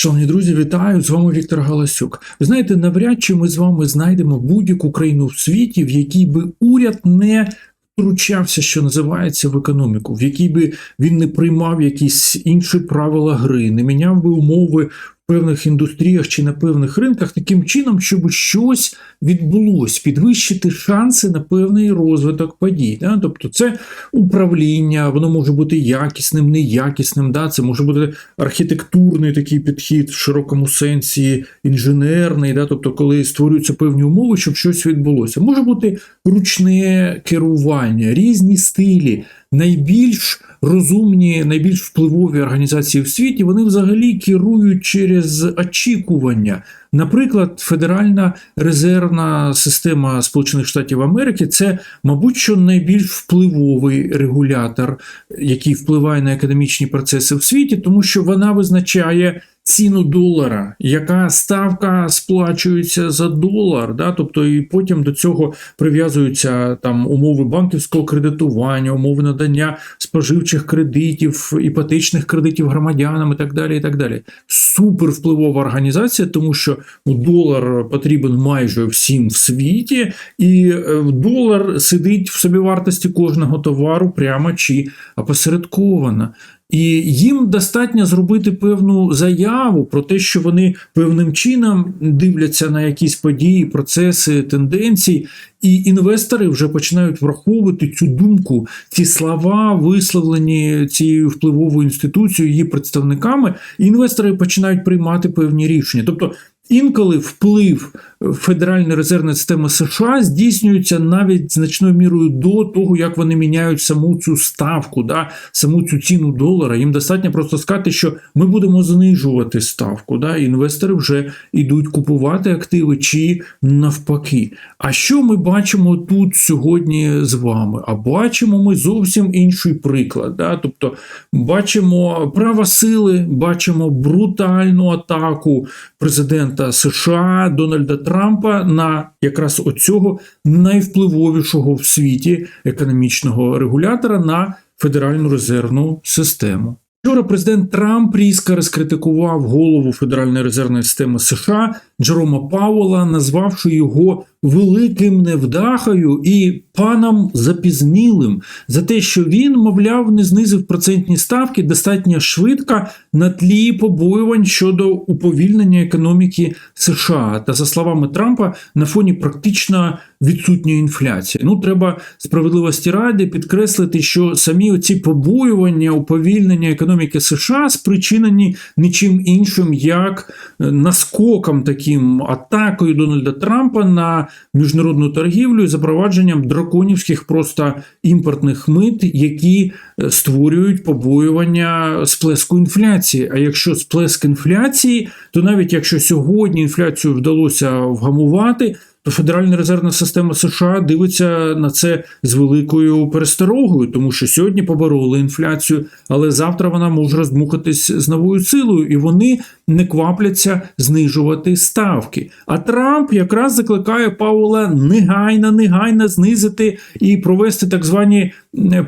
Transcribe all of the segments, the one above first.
Шановні друзі, вітаю! З вами Віктор Галасюк. Ви знаєте, навряд чи ми з вами знайдемо будь-яку країну в світі, в якій би уряд не втручався, що називається, в економіку, в якій би він не приймав якісь інші правила гри, не міняв би умови певних індустріях чи на певних ринках таким чином, щоб щось відбулось, підвищити шанси на певний розвиток подій. Да? Тобто, це управління, воно може бути якісним, неякісним. Да? Це може бути архітектурний такий підхід в широкому сенсі, інженерний, да? тобто, коли створюються певні умови, щоб щось відбулося. Може бути ручне керування, різні стилі. Найбільш розумні, найбільш впливові організації в світі вони взагалі керують через очікування. Наприклад, Федеральна резервна система Сполучених Штатів Америки це, мабуть, що найбільш впливовий регулятор, який впливає на економічні процеси в світі, тому що вона визначає. Ціну долара, яка ставка сплачується за долар, да? тобто і потім до цього прив'язуються там умови банківського кредитування, умови надання споживчих кредитів, іпотечних кредитів громадянам і так далі. і так далі. Супер впливова організація, тому що ну, долар потрібен майже всім в світі, і е, долар сидить в собівартості кожного товару прямо чи опосередковано. І їм достатньо зробити певну заяву про те, що вони певним чином дивляться на якісь події, процеси, тенденції, і інвестори вже починають враховувати цю думку, ці слова, висловлені цією впливовою інституцією, її представниками. І інвестори починають приймати певні рішення. Тобто Інколи вплив Федеральної резервної системи США здійснюється навіть значною мірою до того, як вони міняють саму цю ставку, да, саму цю ціну долара. Їм достатньо просто сказати, що ми будемо знижувати ставку. Да, Інвестори вже йдуть купувати активи чи навпаки. А що ми бачимо тут сьогодні з вами? А бачимо ми зовсім інший приклад. Да? Тобто бачимо право сили, бачимо брутальну атаку президента США Дональда Трампа на якраз оцього найвпливовішого в світі економічного регулятора на Федеральну резервну систему. Вчора президент Трамп різко розкритикував голову Федеральної резервної системи США Джерома Пауэлла, назвавши його великим невдахою і паном запізнілим за те, що він, мовляв, не знизив процентні ставки достатньо швидко на тлі побоювань щодо уповільнення економіки США. Та за словами Трампа, на фоні практично відсутньої інфляції. Ну, треба справедливості ради підкреслити, що самі оці побоювання уповільнення економіки США спричинені нічим іншим, як наскоком таким атакою Дональда Трампа на міжнародну торгівлю і запровадженням драконівських просто імпортних мит, які е, створюють побоювання сплеску інфляції. А якщо сплеск інфляції, то навіть якщо сьогодні інфляцію вдалося вгамувати то Федеральна резервна система США дивиться на це з великою пересторогою, тому що сьогодні побороли інфляцію, але завтра вона може роздмухатись з новою силою, і вони не квапляться знижувати ставки. А Трамп якраз закликає Паула негайно, негайно знизити і провести так звані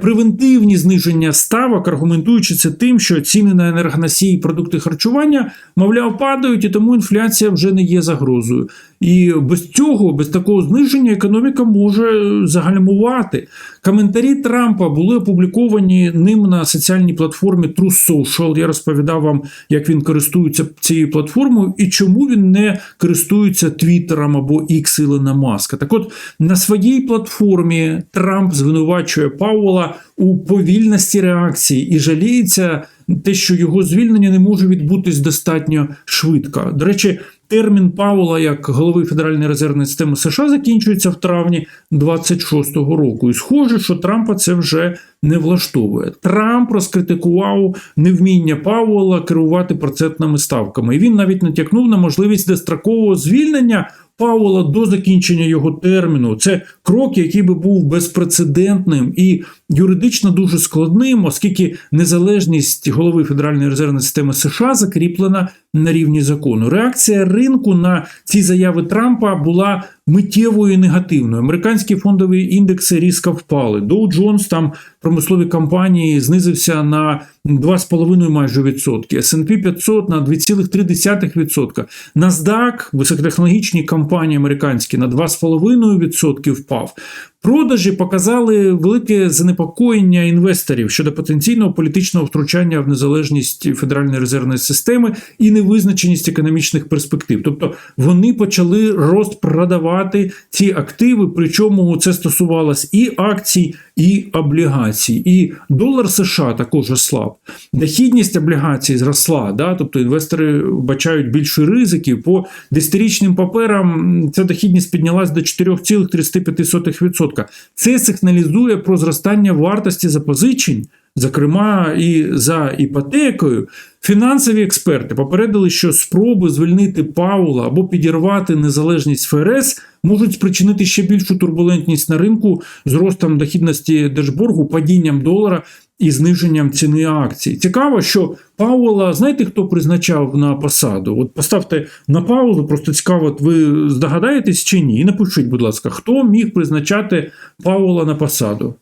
превентивні зниження ставок, аргументуючи це тим, що ціни на енергоносії і продукти харчування, мовляв, падають, і тому інфляція вже не є загрозою. І без цього, без такого зниження, економіка може загальмувати. Коментарі Трампа були опубліковані ним на соціальній платформі True Social. Я розповідав вам, як він користується цією платформою і чому він не користується Твіттером або X Ілона Маска. Так от на своїй платформі Трамп звинувачує Паула у повільності реакції і жаліється те, що його звільнення не може відбутись достатньо швидко. До речі. Термін Паула як голови Федеральної резервної системи США закінчується в травні 26-го року. І схоже, що Трампа це вже не влаштовує. Трамп розкритикував невміння Паула керувати процентними ставками. І він навіть натякнув на можливість дестракового звільнення Паула до закінчення його терміну. Це крок, який би був безпрецедентним і юридично дуже складним, оскільки незалежність голови Федеральної резервної системи США закріплена на рівні закону. Реакція ринку на ці заяви Трампа була миттєвою і негативною. Американські фондові індекси різко впали. Dow Jones, там промислові компанії знизився на 2,5 майже відсотки. S&P 500 на 2,3%. NASDAQ, високотехнологічні компанії американські, на 2,5% впав. Продажі показали велике занепокоєння інвесторів щодо потенційного політичного втручання в незалежність Федеральної резервної системи і невизначеність економічних перспектив. Тобто вони почали розпродавати ці активи, причому це стосувалось і акцій, і облігацій. І долар США також ослаб. Дохідність облігацій зросла, да? тобто інвестори бачають більше ризиків. По десятирічним паперам ця дохідність піднялась до 4,35%. Це сигналізує про зростання вартості запозичень, зокрема і за іпотекою. Фінансові експерти попередили, що спроби звільнити Паула або підірвати незалежність ФРС можуть спричинити ще більшу турбулентність на ринку з ростом дохідності держборгу, падінням долара і зниженням ціни акцій. Цікаво, що Пауела, знаєте, хто призначав на посаду? От поставте на паузу, просто цікаво, ви здогадаєтесь чи ні? І напишіть, будь ласка, хто міг призначати Пауела на посаду?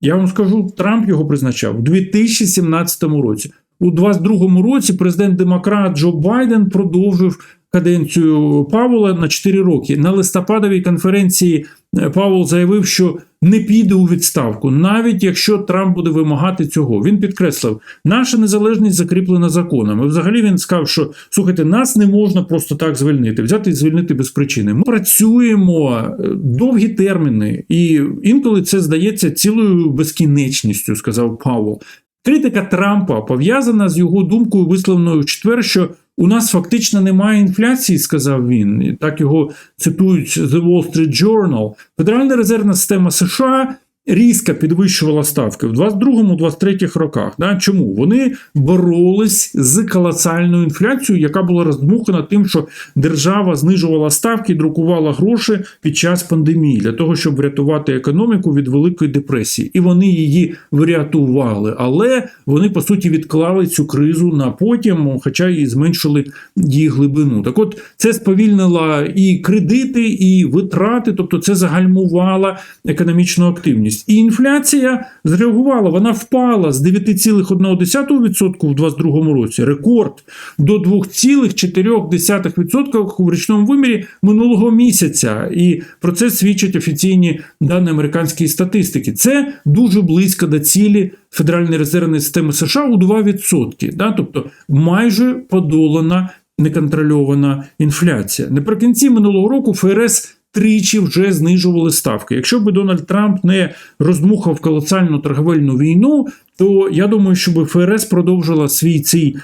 Я вам скажу, Трамп його призначав у 2017 році. У 2022 році президент демократ Джо Байден продовжив каденцію Павла на 4 роки. На листопадовій конференції Павел заявив, що не піде у відставку, навіть якщо Трамп буде вимагати цього. Він підкреслив, наша незалежність закріплена законом. І взагалі він сказав, що слухайте, нас не можна просто так звільнити, взяти і звільнити без причини. Ми працюємо довгі терміни, і інколи це здається цілою безкінечністю, сказав Павел. Критика Трампа пов'язана з його думкою, висловленою в четвер, що у нас фактично немає інфляції, сказав він. Так його цитують The Wall Street Journal. Федеральна резервна система США різко підвищувала ставки в 22-23 роках. Да? Чому? Вони боролись з колосальною інфляцією, яка була роздмухана тим, що держава знижувала ставки, друкувала гроші під час пандемії для того, щоб врятувати економіку від великої депресії. І вони її врятували. Але вони по суті відклали цю кризу на потім, хоча і зменшили її глибину. Так, от це сповільнило і кредити, і витрати, тобто це загальмувало економічну активність. І інфляція зреагувала, вона впала з 9,1% в 2022 році, рекорд до 2,4% в річному вимірі минулого місяця. І про це свідчать офіційні дані американської статистики. Це дуже близько до цілі Федеральної резервної системи США у 2%. Да? Тобто майже подолана неконтрольована інфляція. Наприкінці минулого року ФРС тричі вже знижували ставки. Якщо би Дональд Трамп не роздмухав колосальну торговельну війну, то я думаю, щоб ФРС продовжила свій цей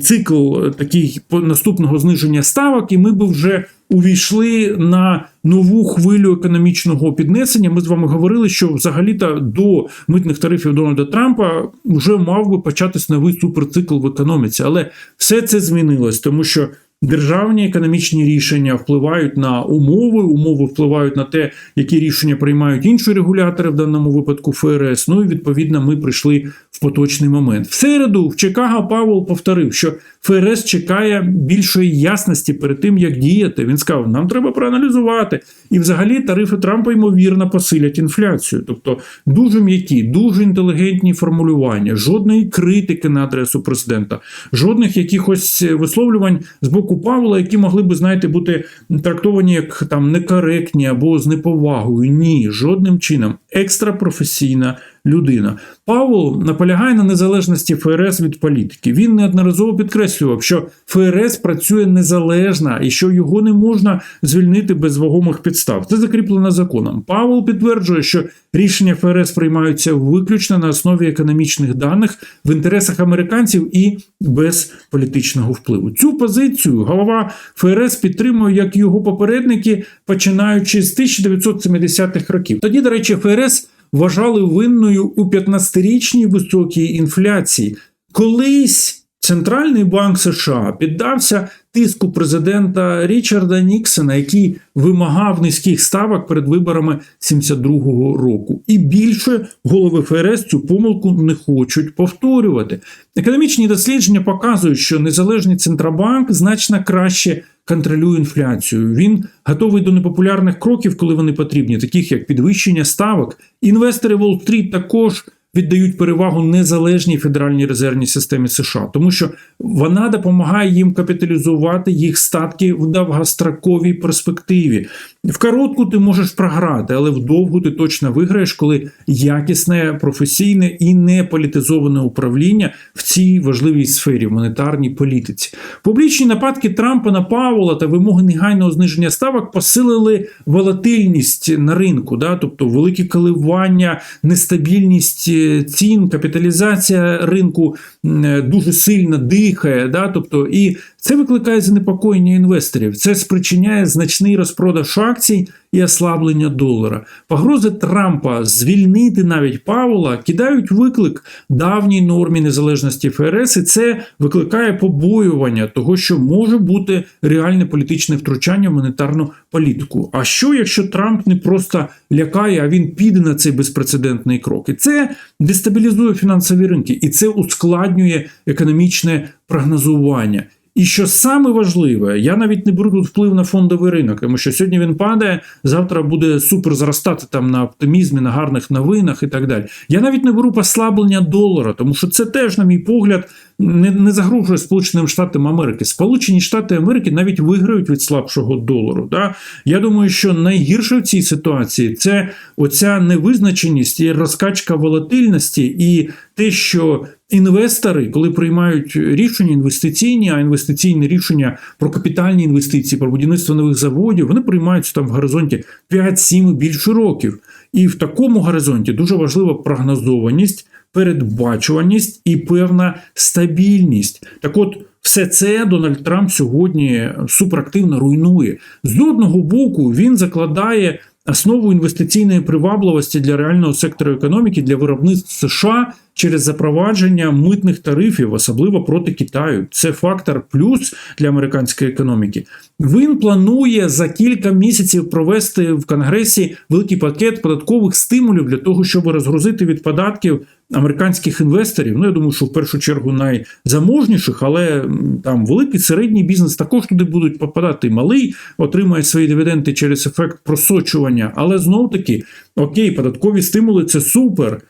цикл такий наступного зниження ставок, і ми б вже увійшли на нову хвилю економічного піднесення. Ми з вами говорили, що взагалі-то до митних тарифів Дональда Трампа вже мав би початись новий суперцикл в економіці, але все це змінилось, тому що. Державні економічні рішення впливають на умови, умови впливають на те, які рішення приймають інші регулятори, в даному випадку ФРС. Ну і відповідно ми прийшли в поточний момент. В середу в Чикаго Павел повторив, що ФРС чекає більшої ясності перед тим, як діяти. Він сказав, нам треба проаналізувати. І взагалі тарифи Трампа ймовірно посилять інфляцію. Тобто дуже м'які, дуже інтелігентні формулювання, жодної критики на адресу президента, жодних якихось висловлювань з боку Павла, які могли би, знаєте, бути трактовані як там некоректні або з неповагою. Ні, жодним чином. Екстрапрофесійна людина. Павел наполягає на незалежності ФРС від політики. Він неодноразово підкреслював, що ФРС працює незалежно і що його не можна звільнити без вагомих підстав. Це закріплено законом. Павел підтверджує, що рішення ФРС приймаються виключно на основі економічних даних в інтересах американців і без політичного впливу. Цю позицію голова ФРС підтримує як його попередники, починаючи з 1970-х років. Тоді, до речі, ФРС вважали винною у 15-річній високій інфляції. Колись Центральний банк США піддався тиску президента Річарда Ніксона, який вимагав низьких ставок перед виборами 72-го року. І більше голови ФРС цю помилку не хочуть повторювати. Економічні дослідження показують, що незалежний центробанк значно краще контролює інфляцію. Він готовий до непопулярних кроків, коли вони потрібні, таких як підвищення ставок. Інвестори Wall Street також віддають перевагу незалежній федеральній резервній системі США, тому що вона допомагає їм капіталізувати їх статки в довгостроковій перспективі. В коротку ти можеш програти, але в довгу ти точно виграєш, коли якісне, професійне і не політизоване управління в цій важливій сфері в монетарній політиці. Публічні нападки Трампа на Павла та вимоги негайного зниження ставок посилили волатильність на ринку, да? тобто великі коливання, нестабільність е, цін, капіталізація ринку е, дуже сильно дихає. Да? Тобто, і це викликає занепокоєння інвесторів. Це спричиняє значний розпродаж акцій і ослаблення долара. Погрози Трампа звільнити навіть Павла кидають виклик давній нормі незалежності ФРС, і це викликає побоювання того, що може бути реальне політичне втручання в монетарну політику. А що, якщо Трамп не просто лякає, а він піде на цей безпрецедентний крок? І це дестабілізує фінансові ринки, і це ускладнює економічне прогнозування. І що саме важливе, я навіть не беру тут вплив на фондовий ринок, тому що сьогодні він падає, завтра буде супер зростати там на оптимізмі, на гарних новинах і так далі. Я навіть не беру послаблення долара, тому що це теж, на мій погляд, не, не загрожує Сполученим Штатам Америки. Сполучені Штати Америки навіть виграють від слабшого долару. Да? Я думаю, що найгірше в цій ситуації це оця невизначеність і розкачка волатильності, і те, що інвестори, коли приймають рішення інвестиційні, а інвестиційні рішення про капітальні інвестиції, про будівництво нових заводів, вони приймаються там в горизонті 5-7 і більше років. І в такому горизонті дуже важлива прогнозованість, передбачуваність і певна стабільність. Так от. Все це Дональд Трамп сьогодні суперактивно руйнує. З одного боку, він закладає основу інвестиційної привабливості для реального сектору економіки для виробництв США через запровадження митних тарифів, особливо проти Китаю. Це фактор плюс для американської економіки. Він планує за кілька місяців провести в Конгресі великий пакет податкових стимулів для того, щоб розгрузити від податків американських інвесторів. Ну я думаю, що в першу чергу найзаможніших, але там великий середній бізнес також туди будуть попадати. Малий отримає свої дивіденди через ефект просочування. Але знов таки, окей, податкові стимули це супер.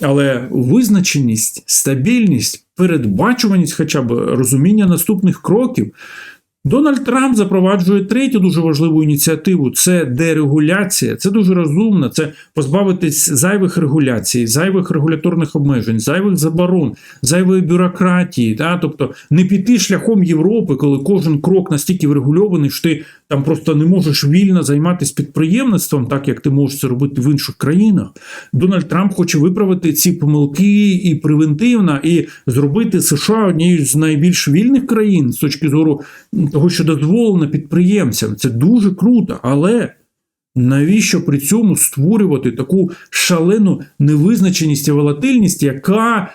Але визначеність, стабільність, передбачуваність, хоча б розуміння наступних кроків. Дональд Трамп запроваджує третю дуже важливу ініціативу це дерегуляція. Це дуже розумно. Це позбавитись зайвих регуляцій, зайвих регуляторних обмежень, зайвих заборон, зайвої бюрократії. Да? Тобто не піти шляхом Європи, коли кожен крок настільки врегульований, що ти там просто не можеш вільно займатися підприємництвом, так як ти можеш це робити в інших країнах. Дональд Трамп хоче виправити ці помилки і превентивно, і зробити США однією з найбільш вільних країн з точки зору того, що дозволено підприємцям. Це дуже круто, але. Навіщо при цьому створювати таку шалену невизначеність і волатильність, яка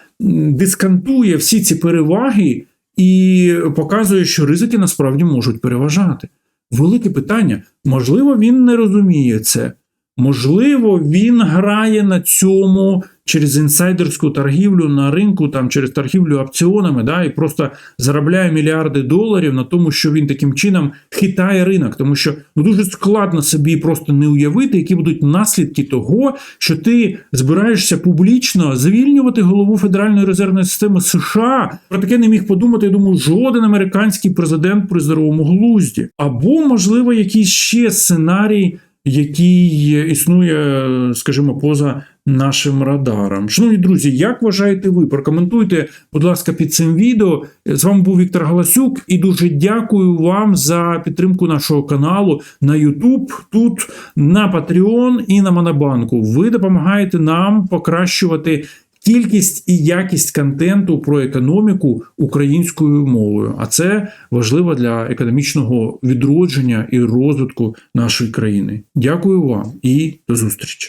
дискантує всі ці переваги і показує, що ризики насправді можуть переважати? Велике питання. Можливо, він не розуміє це. Можливо, він грає на цьому через інсайдерську торгівлю на ринку, там через торгівлю опціонами, да, і просто заробляє мільярди доларів на тому, що він таким чином хитає ринок, тому що ну дуже складно собі просто не уявити, які будуть наслідки того, що ти збираєшся публічно звільнювати голову Федеральної резервної системи США. Про таке не міг подумати. Я думаю, жоден американський президент при здоровому глузді, або можливо якийсь ще сценарій який існує, скажімо, поза нашим радаром. Шановні друзі, як вважаєте ви? Прокоментуйте, будь ласка, під цим відео. З вами був Віктор Галасюк і дуже дякую вам за підтримку нашого каналу на YouTube, тут на Patreon і на Монобанку. Ви допомагаєте нам покращувати. Кількість і якість контенту про економіку українською мовою, а це важливо для економічного відродження і розвитку нашої країни. Дякую вам і до зустрічі.